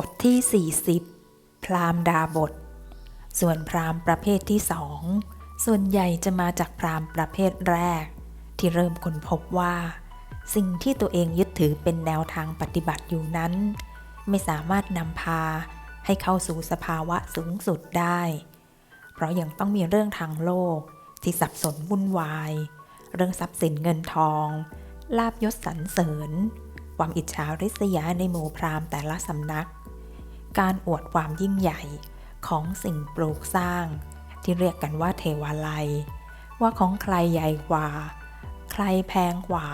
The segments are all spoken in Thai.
บทที่ 40 พราหมณ์ดาบท ส่วนพราหมณ์ประเภทที่สองส่วนใหญ่จะมาจากพราหมณ์ประเภทแรก ที่เริ่มค้นพบว่า สิ่งที่ตัวเองยึดถือเป็นแนวทางปฏิบัติอยู่นั้น ไม่สามารถนำพาให้เข้าสู่สภาวะสูงสุดได้ เพราะยังต้องมีเรื่องทางโลกที่สับสนวุ่นวาย เรื่องทรัพย์สินเงินทอง ลาบยศสรรเสริญ ความอิจฉาริษยาในหมู่พราหมณ์แต่ละสำนัก การอวดความยิ่งใหญ่ของสิ่งปลูกสร้าง ที่เรียกกันว่าเทวาลัย ว่าของใครใหญ่กว่า ใครแพงกว่า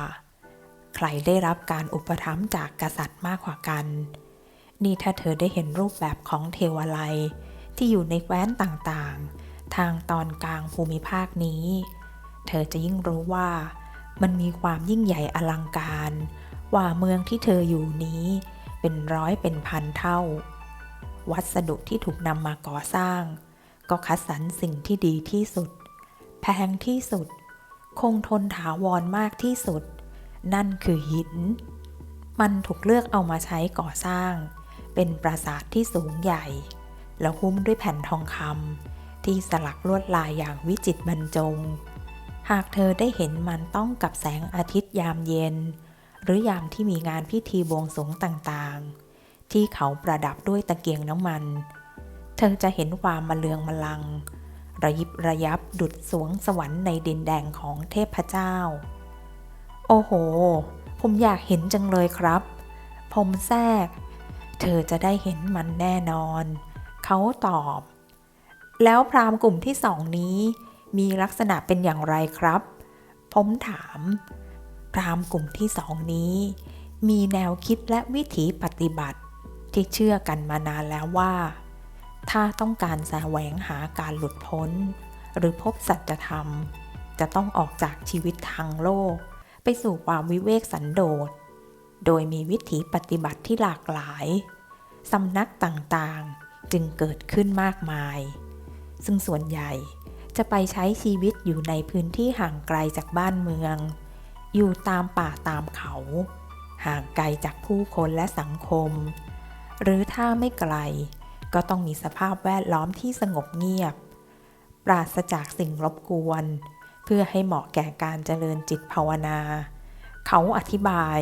ใครได้รับการอุปถัมภ์จากกษัตริย์มากกว่ากัน นี่ถ้าเธอได้เห็นรูปแบบของเทวาลัย ที่อยู่ในแว้นต่างๆ ทางตอนกลางภูมิภาคนี้ เธอจะยิ่งรู้ว่ามันมีความยิ่งใหญ่อลังการกว่าเมืองที่เธออยู่นี้เป็นร้อยเป็นพันเท่า วัสดุที่ถูกนำมาก่อสร้าง ก็คัดสรรสิ่งที่ดีที่สุด แพงที่สุด คงทนถาวรมากที่สุด นั่นคือหิน มันถูกเลือกเอามาใช้ก่อสร้าง เป็นปราสาทที่สูงใหญ่ แล้วหุ้มด้วยแผ่นทองคำที่สลักลวดลายอย่างวิจิตรบรรจง หากเธอได้เห็นมันต้องกับแสงอาทิตย์ยามเย็น หรือยามที่มีงานพิธีบวงสรวงต่างๆ ที่เขาประดับด้วยตะเกียงน้ำมัน เธอจะเห็นความมาเลืองมาลัง ระยิบระยับดุดสวงสวรรค์ในดินแดงของเทพเจ้า โอ้โห ผมอยากเห็นจังเลยครับ ผมแทรก เธอจะได้เห็นมันแน่นอน เขาตอบ แล้วพรามกลุ่มที่สองนี้มีลักษณะเป็นอย่างไรครับ ผมถาม พรามกลุ่มที่สองนี้ มีแนวคิดและวิถีปฏิบัติ ที่เชื่อกันมานานแล้วว่า ถ้าต้องการแสวงหาการหลุดพ้น หรือพบสัจธรรม จะต้องออกจากชีวิตทางโลก ไปสู่ความวิเวกสันโดษ โดยมีวิถีปฏิบัติที่หลากหลายสำนักต่างๆจึงเกิดขึ้นมากมาย ซึ่งส่วนใหญ่จะไปใช้ชีวิตอยู่ในพื้นที่ห่างไกลจากบ้านเมือง อยู่ตามป่าตามเขา ห่างไกลจากผู้คนและสังคม หรือถ้าไม่ไกล ก็ต้องมีสภาพแวดล้อมที่สงบเงียบ ปราศจากสิ่งรบกวน เพื่อให้เหมาะแก่การเจริญจิตภาวนา เขาอธิบาย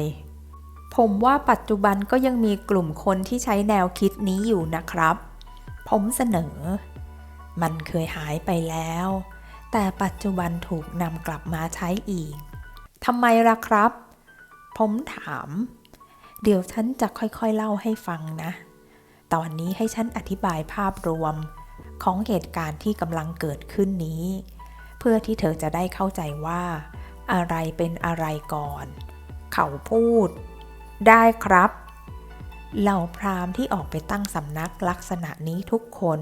ผมว่าปัจจุบันก็ยังมีกลุ่มคนที่ใช้แนวคิดนี้อยู่นะครับ ผมเสนอ มันเคยหายไปแล้ว แต่ปัจจุบันถูกนำกลับมาใช้อีกทำไมล่ะครับ ผมถาม เดี๋ยวฉันจะค่อยๆเล่าให้ฟังนะ ตอนนี้ให้ฉันอธิบายภาพรวมของเหตุการณ์ที่กำลังเกิดขึ้นนี้ เพื่อที่เธอจะได้เข้าใจว่า อะไรเป็นอะไรก่อน เขาพูด ได้ครับ เหล่าพราหมณ์ที่ออกไปตั้งสำนักลักษณะนี้ทุกคน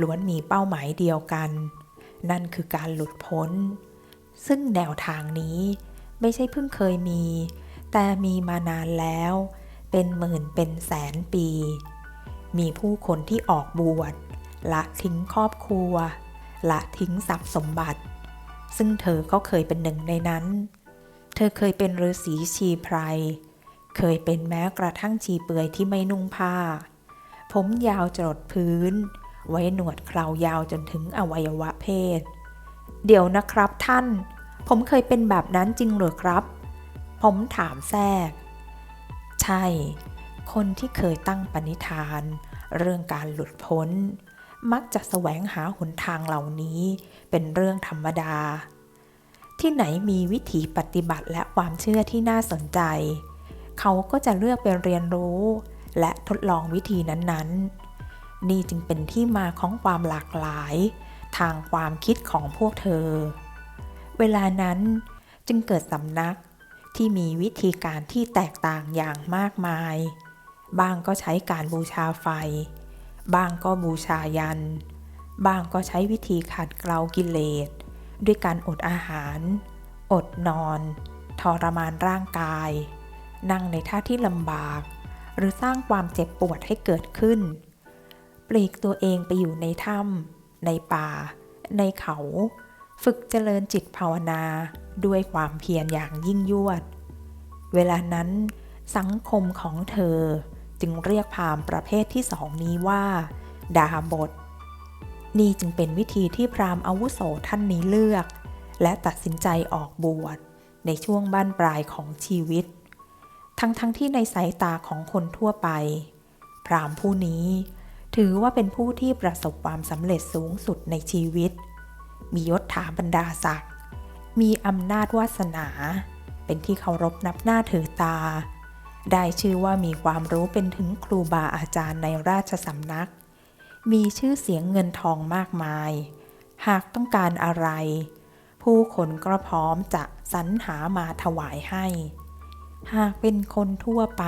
ล้วนมีเป้าหมายเดียวกัน นั่นคือการหลุดพ้น ซึ่งแนวทางนี้ไม่ใช่เพิ่งเคยมี แต่มีมานานแล้ว เป็นหมื่นเป็นแสนปี มีผู้คนที่ออกบวชละทิ้งครอบครัว ละทิ้งทรัพย์สมบัติ ซึ่งเธอก็เคยเป็นหนึ่งในนั้น เธอเคยเป็นฤาษีชีไพร เคยเป็นแม้กระทั่งชีเปลือยที่ไม่นุ่งผ้า ผมยาวจรดพื้น ไว้หนวดเครายาวจนถึงอวัยวะเพศ เดี๋ยวนะครับท่าน ผมเคยเป็นแบบนั้นจริงหรือครับ ผมถามแทรก ใช่ คนที่เคยตั้งปณิธาน เรื่องการหลุดพ้น มักจะแสวงหาหนทางเหล่านี้ เป็นเรื่องธรรมดา ที่ไหนมีวิถีปฏิบัติและความเชื่อที่น่าสนใจ เขาก็จะเลือกไปเรียนรู้ และทดลองวิธีนั้นๆ นี่จึงเป็นที่มาของความหลากหลาย ทางความคิดของพวกเธอ เวลานั้นจึงเกิดสำนัก ที่มีวิธีการที่แตกต่างอย่างมากมาย บางก็ใช้การบูชาไฟ บางก็บูชายัน บางก็ใช้วิธีขัดเกลากิเลส ด้วยการอดอาหาร อดนอน ทรมานร่างกาย นั่งในท่าที่ลำบาก หรือสร้างความเจ็บปวดให้เกิดขึ้น ปลีกตัวเองไปอยู่ในถ้ำในป่า ในเขา ฝึกเจริญจิตภาวนาด้วยความเพียรอย่างยิ่งยวด เวลานั้นสังคมของเธอจึงเรียกพรามประเภทที่สองนี้ว่า ดาบท นี่จึงเป็นวิธีที่พรามอาวุโสท่านนี้เลือก และตัดสินใจออกบวชในช่วงบั้นปลายของชีวิต ทั้งๆทที่ในสายตาของคนทั่วไป พรามผู้นี้ถือว่าเป็นผู้ที่ประสบความสำเร็จสูงสุดในชีวิต มียศถาบรรดาศักดิ์ มีอำนาจวาสนา เป็นที่เคารพนับหน้าถือตา ได้ชื่อว่ามีความรู้เป็นถึงครูบาอาจารย์ในราชสำนัก มีชื่อเสียงเงินทองมากมาย หากต้องการอะไร ผู้คนก็พร้อมจะสรรหามาถวายให้ หากเป็นคนทั่วไป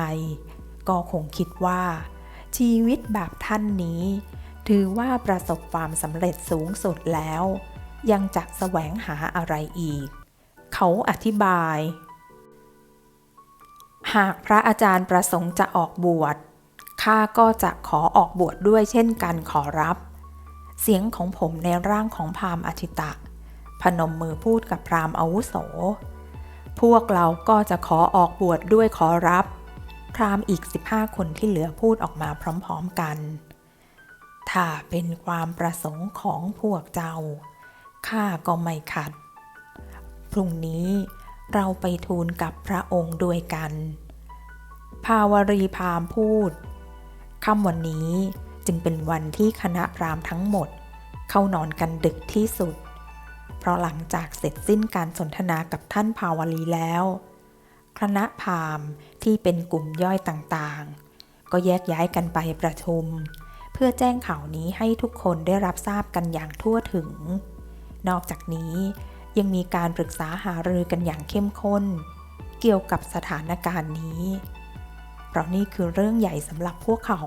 ก็คงคิดว่า ชีวิตแบบท่านนี้ถือว่าประสบความสำเร็จสูงสุดแล้ว ยังจะแสวงหาอะไรอีก เขาอธิบาย หากพระอาจารย์ประสงค์จะออกบวชข้าก็จะขอออกบวชดด้วยเช่นกันขอรับ เสียงของผมในร่างของพราหมณ์อธิตะ พนมมือพูดกับพราหมณ์อาวุโส พวกเราก็จะขอออกบวชดด้วยขอรับ พราหมณ์อีก 15 คนที่เหลือพูดออกมาพร้อมๆกัน ถ้าเป็นความประสงค์ของพวกเจ้า ข้าก็ไม่ขัด พรุ่งนี้เราไปทูลกับพระองค์ด้วยกัน ภาวรีพามพูดค่ำวันนี้จึงเป็นวันที่คณะพราหมณ์ทั้งหมด เข้านอนกันดึกที่สุด เพราะหลังจากเสร็จสิ้นการสนทนากับท่านภาวรีแล้ว คณะพราหมณ์ที่เป็นกลุ่มย่อยต่างๆ ก็แยกย้ายกันไปประชุม เพื่อแจ้งข่าวนี้ให้ทุกคนได้รับทราบกันอย่างทั่วถึง นอกจากนี้ ยังมีการปรึกษาหารือกันอย่างเข้มข้น เกี่ยวกับสถานการณ์นี้ เพราะนี่คือเรื่องใหญ่สำหรับพวกเขา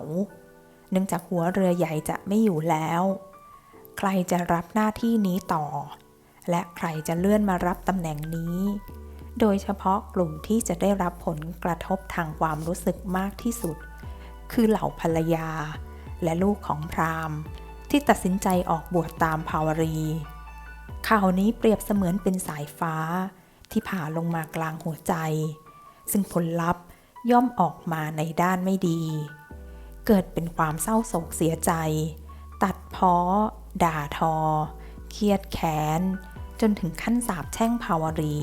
เนื่องจากหัวเรือใหญ่จะไม่อยู่แล้ว ใครจะรับหน้าที่นี้ต่อ และใครจะเลื่อนมารับตำแหน่งนี้ โดยเฉพาะกลุ่มที่จะได้รับผลกระทบทางความรู้สึกมากที่สุด คือเหล่าภรรยา และลูกของพราหมณ์ที่ตัดสินใจออกบวชตามภาวรี ข่าวนี้เปรียบเสมือนเป็นสายฟ้า ที่ผ่าลงมากลางหัวใจ ซึ่งผลลัพธ์ย่อมออกมาในด้านไม่ดี เกิดเป็นความเศร้าโศกเสียใจ ตัดเพ้อ ด่าทอ เครียดแค้น จนถึงขั้นสาปแช่งภาวรี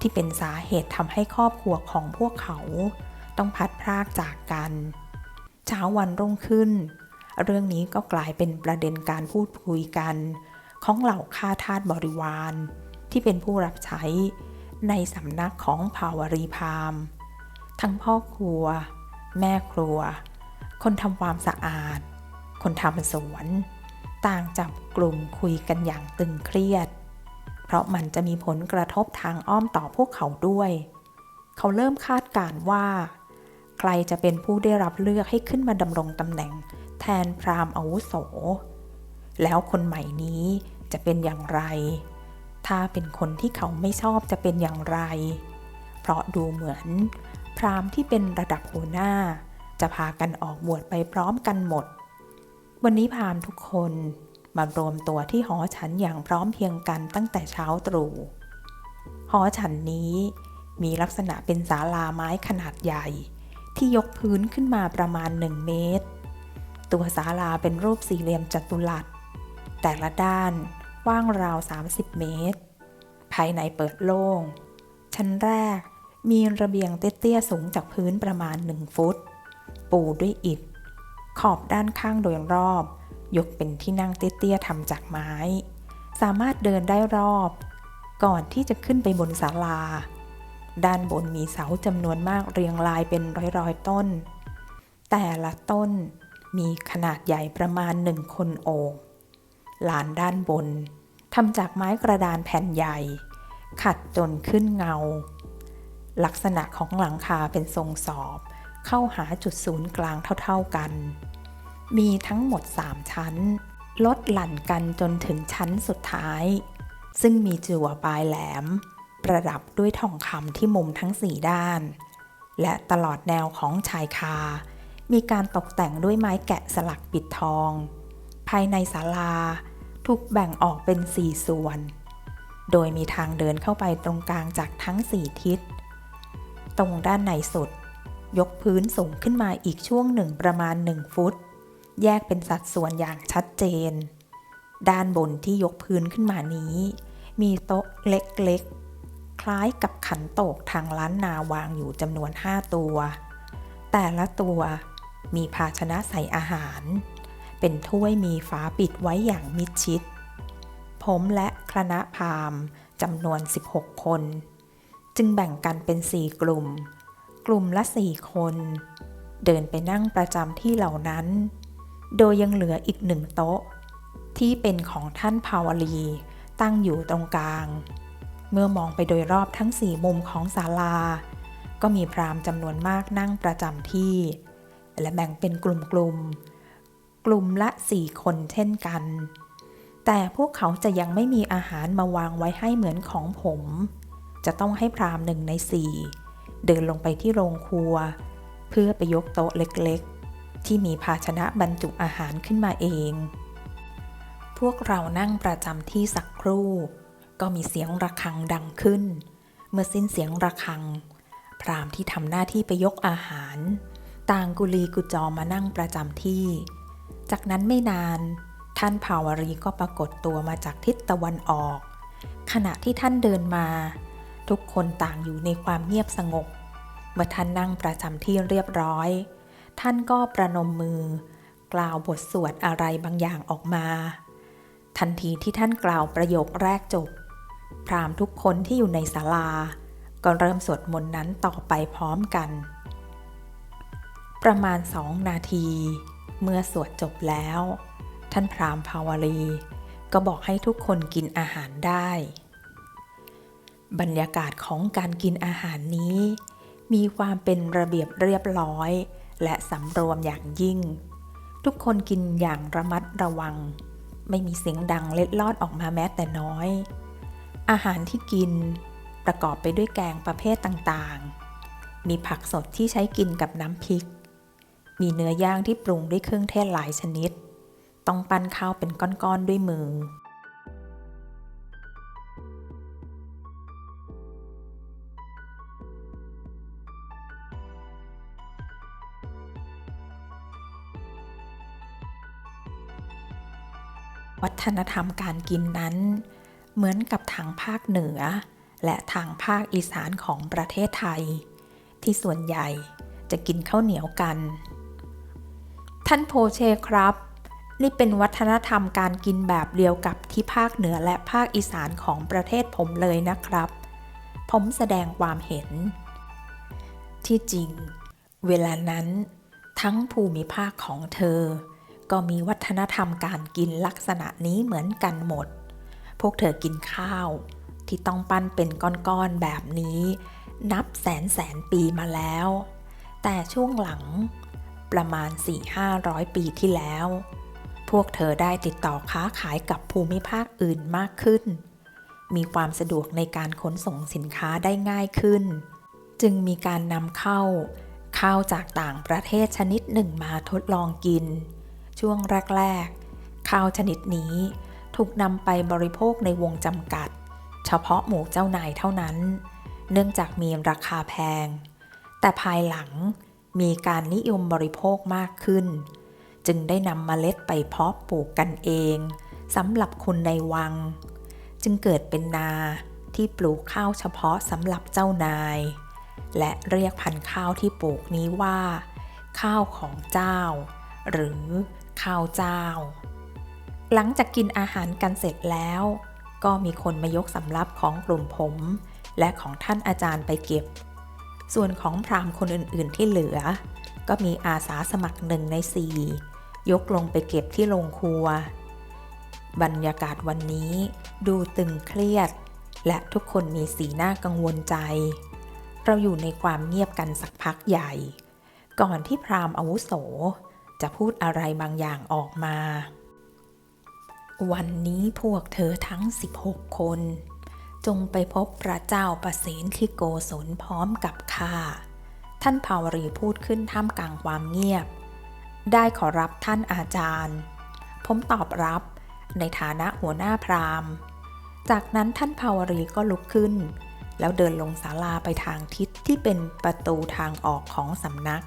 ที่เป็นสาเหตุทำให้ครอบครัวของพวกเขา ต้องพัดพรากจากกัน เช้าวันรุ่งขึ้น เรื่องนี้ก็กลายเป็นประเด็นการพูดคุยกัน ของเหล่าข้าทาสบริวาร ที่เป็นผู้รับใช้ในสำนักของภาวรีพาม ทั้งพ่อครัว แม่ครัว คนทำความสะอาด คนทำสวน ต่างจับกลุ่มคุยกันอย่างตึงเครียด เพราะมันจะมีผลกระทบทางอ้อมต่อพวกเขาด้วย เขาเริ่มคาดการณ์ว่าใครจะเป็นผู้ได้รับเลือกให้ขึ้นมาดำรงตำแหน่งแทนพราหมณ์อาวุโส แล้วคนใหม่นี้จะเป็นอย่างไร ถ้าเป็นคนที่เขาไม่ชอบจะเป็นอย่างไร เพราะดูเหมือน พราหมณ์ที่เป็นระดับหัวหน้า จะพากันออกบวชไปพร้อมกันหมด วันนี้พราหมณ์ทุกคนมารวมตัวที่หอฉันอย่างพร้อมเพรียงกันตั้งแต่เช้าตรู่หอฉันนี้มีลักษณะเป็นศาลาไม้ขนาดใหญ่ ที่ยกพื้นขึ้นมาประมาณ 1 เมตร ตัวศาลาเป็นรูปสี่เหลี่ยมจัตุรัส แต่ละด้านกว้างราว 30 เมตร ภายในเปิดโล่ง ชั้นแรกมีระเบียงเตี้ยๆสูงจากพื้นประมาณ 1 ฟุต ปูด้วยอิฐ ขอบด้านข้างโดยรอบ ยกเป็นที่นั่งเตี้ยๆทำจากไม้ สามารถเดินได้รอบ ก่อนที่จะขึ้นไปบนศาลา ด้านบนมีเสาจำนวนมากเรียงรายเป็นร้อยๆต้น แต่ละต้นมีขนาดใหญ่ประมาณหนึ่งคนโอบ ลานด้านบนทำจากไม้กระดานแผ่นใหญ่ ขัดจนขึ้นเงา ลักษณะของหลังคาเป็นทรงสอบ เข้าหาจุดศูนย์กลางเท่าๆกัน มีทั้งหมด 3 ชั้น ลดหลั่นกันจนถึงชั้นสุดท้าย ซึ่งมีจั่วปลายแหลม ประดับด้วยทองคำที่มุมทั้งสี่ด้าน และตลอดแนวของชายคา มีการตกแต่งด้วยไม้แกะสลักปิดทอง ภายในศาลา ถูกแบ่งออกเป็นสี่ส่วน โดยมีทางเดินเข้าไปตรงกลางจากทั้งสี่ทิศ ตรงด้านในสุด ยกพื้นสูงขึ้นมาอีกช่วงหนึ่งประมาณหนึ่งฟุต แยกเป็นสัดส่วนอย่างชัดเจน ด้านบนที่ยกพื้นขึ้นมานี้ มีโต๊ะเล็กๆ คล้ายกับขันโตกทางล้านนาวางอยู่จำนวน 5 ตัว แต่ละตัวมีภาชนะใส่อาหาร เป็นถ้วยมีฝาปิดไว้อย่างมิดชิด ผมและคณะพราหม์จำนวน 16 คน จึงแบ่งกันเป็น 4 กลุ่ม กลุ่มละ 4 คน เดินไปนั่งประจำที่เหล่านั้น โดยยังเหลืออีกหนึ่งโต๊ะ ที่เป็นของท่านภาวลีตั้งอยู่ตรงกลาง เมื่อมองไปโดยรอบทั้งสี่มุมของศาลา ก็มีพราหม์จำนวนมากนั่งประจำที่ และแบ่งเป็นกลุ่มๆ กลุ่มละสี่คนเช่นกัน แต่พวกเขาจะยังไม่มีอาหารมาวางไว้ให้เหมือนของผม จะต้องให้พรามหนึ่งในสี่เดินลงไปที่โรงครัว เพื่อไปยกโต๊ะเล็กๆ ที่มีภาชนะบรรจุอาหารขึ้นมาเอง พวกเรานั่งประจำที่สักครู่ ก็มีเสียงระฆังดังขึ้น เมื่อสิ้นเสียงระฆัง พรามที่ทำหน้าที่ไปยกอาหาร ต่างกุลีกุจอมานั่งประจำที่ จากนั้นไม่นาน ท่านภาวรีก็ปรากฏตัวมาจากทิศตะวันออก ขณะที่ท่านเดินมา ทุกคนต่างอยู่ในความเงียบสงบ เมื่อท่านนั่งประจำที่เรียบร้อย ท่านก็ประนมมือ กล่าวบทสวดอะไรบางอย่างออกมา ทันทีที่ท่านกล่าวประโยคแรกจบ พรามทุกคนที่อยู่ในศาลา ก็เริ่มสวดมนต์นั้นต่อไปพร้อมกัน ประมาณสองนาที เมื่อสวดจบแล้ว ท่านพราหมณ์ภาวลีก็บอกให้ทุกคนกินอาหารได้ บรรยากาศของการกินอาหารนี้ มีความเป็นระเบียบเรียบร้อย และสำรวมอย่างยิ่ง ทุกคนกินอย่างระมัดระวัง ไม่มีเสียงดังเล็ดลอดออกมาแม้แต่น้อย อาหารที่กินประกอบไปด้วยแกงประเภทต่างๆ มีผักสดที่ใช้กินกับน้ำพริก มีเนื้อย่างที่ปรุงด้วยเครื่องเทศหลายชนิด ต้องปั้นข้าวเป็นก้อนๆด้วยมือ วัฒนธรรมการกินนั้น เหมือนกับทางภาคเหนือ และทางภาคอีสานของประเทศไทย ที่ส่วนใหญ่จะกินข้าวเหนียวกัน ท่านโพเชครับ นี่เป็นวัฒนธรรมการกินแบบเดียวกับที่ภาคเหนือและภาคอีสานของประเทศผมเลยนะครับ ผมแสดงความเห็น ที่จริง เวลานั้น ทั้งภูมิภาคของเธอ ก็มีวัฒนธรรมการกินลักษณะนี้เหมือนกันหมด พวกเธอกินข้าว ที่ต้องปั้นเป็นก้อนๆแบบนี้ นับแสนแสนปีมาแล้ว แต่ช่วงหลัง ประมาณ 4-500 ปีที่แล้ว พวกเธอได้ติดต่อค้าขายกับภูมิภาคอื่นมากขึ้น มีความสะดวกในการขนส่งสินค้าได้ง่ายขึ้น จึงมีการนำเข้า ข้าวจากต่างประเทศชนิดหนึ่งมาทดลองกิน ช่วงแรกๆ ข้าวชนิดนี้ถูกนำไปบริโภคในวงจำกัด เฉพาะหมู่เจ้านายเท่านั้น เนื่องจากมีราคาแพง แต่ภายหลัง มีการนิยมบริโภคมากขึ้น จึงได้นำเมล็ดไปเพาะปลูกกันเองสำหรับคนในวัง จึงเกิดเป็นนาที่ปลูกข้าวเฉพาะสำหรับเจ้านาย และเรียกพันธุ์ข้าวที่ปลูกนี้ว่า ข้าวของเจ้า หรือข้าวเจ้า หลังจากกินอาหารกันเสร็จแล้ว ก็มีคนมายกสำรับของกลุ่มผม และของท่านอาจารย์ไปเก็บ ส่วนของพราหมณ์คนอื่นๆที่เหลือ ก็มีอาสาสมัครหนึ่งในสี่ยกลงไปเก็บที่โรงครัว บรรยากาศวันนี้ดูตึงเครียด และทุกคนมีสีหน้ากังวลใจ เราอยู่ในความเงียบกันสักพักใหญ่ ก่อนที่พราหมณ์อาวุโส จะพูดอะไรบางอย่างออกมา วันนี้พวกเธอทั้ง 16 คน จงไปพบพระเจ้าประสนที่โกศลพร้อมกับข้า ท่านภาวรีพูดขึ้นท่ามกลางความเงียบ ได้ขอรับท่านอาจารย์ ผมตอบรับในฐานะหัวหน้าพราหมณ์ จากนั้นท่านภาวรีก็ลุกขึ้น แล้วเดินลงศาลาไปทางทิศที่เป็นประตูทางออกของสำนัก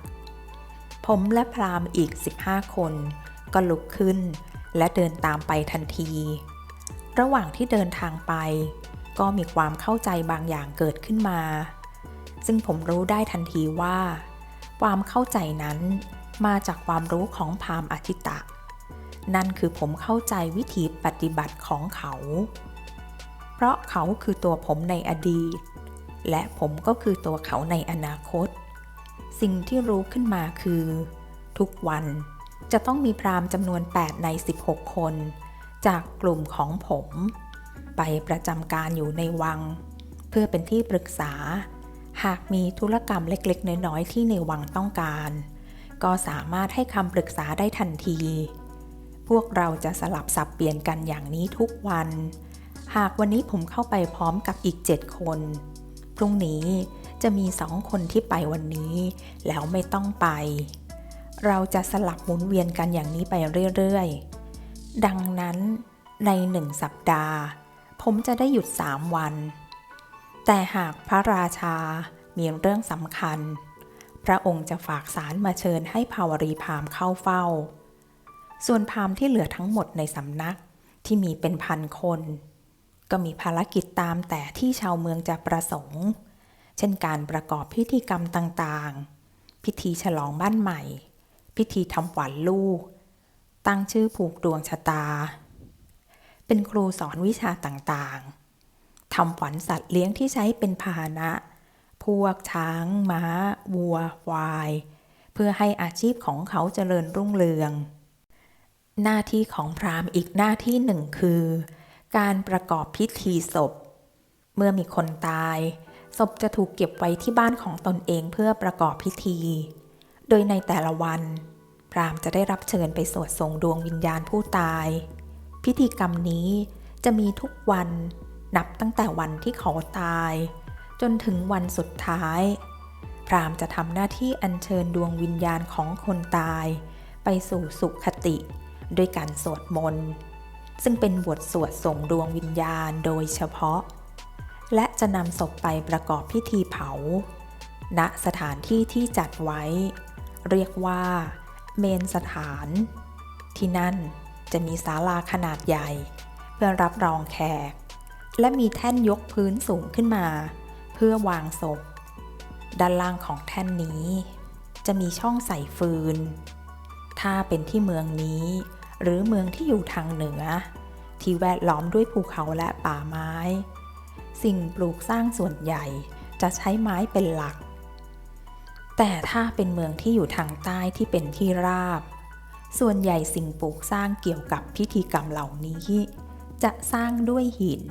ผมและพราหมณ์อีก 15 คน ก็ลุกขึ้น และเดินตามไปทันที ระหว่างที่เดินทางไป ก็มีความเข้าใจบางอย่างเกิดขึ้นมา ซึ่งผมรู้ได้ทันทีว่า ความเข้าใจนั้นมาจากความรู้ของพราหมณ์อาทิตะ นั่นคือผมเข้าใจวิธีปฏิบัติของเขา เพราะเขาคือตัวผมในอดีต และผมก็คือตัวเขาในอนาคต สิ่งที่รู้ขึ้นมาคือ ทุกวันจะต้องมีพราหมณ์จำนวน 8 ใน 16 คน จากกลุ่มของผม ไปประจำการอยู่ในวัง เพื่อเป็นที่ปรึกษา หากมีธุรกรรมเล็กๆ น้อยๆ ที่ในวังต้องการ ก็สามารถให้คำปรึกษาได้ทันที พวกเราจะสลับสับเปลี่ยนกันอย่างนี้ทุกวัน หากวันนี้ผมเข้าไปพร้อมกับอีก 7 คน พรุ่งนี้จะมีสองคนที่ไปวันนี้ แล้วไม่ต้องไป เราจะสลับหมุนเวียนกันอย่างนี้ไปเรื่อยๆ ดังนั้นในหนึ่งสัปดาห์ ผมจะได้หยุด3วัน แต่หากพระราชามีเรื่องสำคัญ พระองค์จะฝากสารมาเชิญให้ภาวรีพามเข้าเฝ้า ส่วนพามที่เหลือทั้งหมดในสำนักที่มีเป็นพันคน ก็มีภารกิจตามแต่ที่ชาวเมืองจะประสงค์ เช่นการประกอบพิธีกรรมต่างๆ พิธีฉลองบ้านใหม่ พิธีทำขวัญลูก ตั้งชื่อผูกดวงชะตา เป็นครูสอนวิชาต่างๆ ทำขวัญสัตว์เลี้ยงที่ใช้เป็นพาหนะ พวกช้าง ม้า วัว ควาย เพื่อให้อาชีพของเขาเจริญรุ่งเรือง หน้าที่ของพราหมณ์อีกหน้าที่หนึ่งคือ การประกอบพิธีศพ เมื่อมีคนตาย ศพจะถูกเก็บไว้ที่บ้านของตนเองเพื่อประกอบพิธี โดยในแต่ละวัน พราหมณ์จะได้รับเชิญไปสวดส่งดวงวิญญาณผู้ตาย พิธีกรรมนี้จะมีทุกวันนับตั้งแต่วันที่เขาตาย จนถึงวันสุดท้าย พรามจะทำหน้าที่อัญเชิญดวงวิญญาณของคนตาย ไปสู่สุขคติด้วยการสวดมนต์ ซึ่งเป็นบทสวดส่งดวงวิญญาณโดยเฉพาะ และจะนำศพไปประกอบพิธีเผา ณสถานที่ที่จัดไว้ เรียกว่า เมนสถาน ที่นั่น จะมีศาลาขนาดใหญ่ เพื่อรับรองแขก และมีแท่นยกพื้นสูงขึ้นมา เพื่อวางศพ ด้านล่างของแท่นนี้ จะมีช่องใส่ฟืน ถ้าเป็นที่เมืองนี้ หรือเมืองที่อยู่ทางเหนือ ที่แวดล้อมด้วยภูเขาและป่าไม้ สิ่งปลูกสร้างส่วนใหญ่จะใช้ไม้เป็นหลัก แต่ถ้าเป็นเมืองที่อยู่ทางใต้ที่เป็นที่ราบ ส่วนใหญ่สิ่งปลูกสร้างเกี่ยวกับพิธีกรรมเหล่านี้ จะสร้างด้วยหิน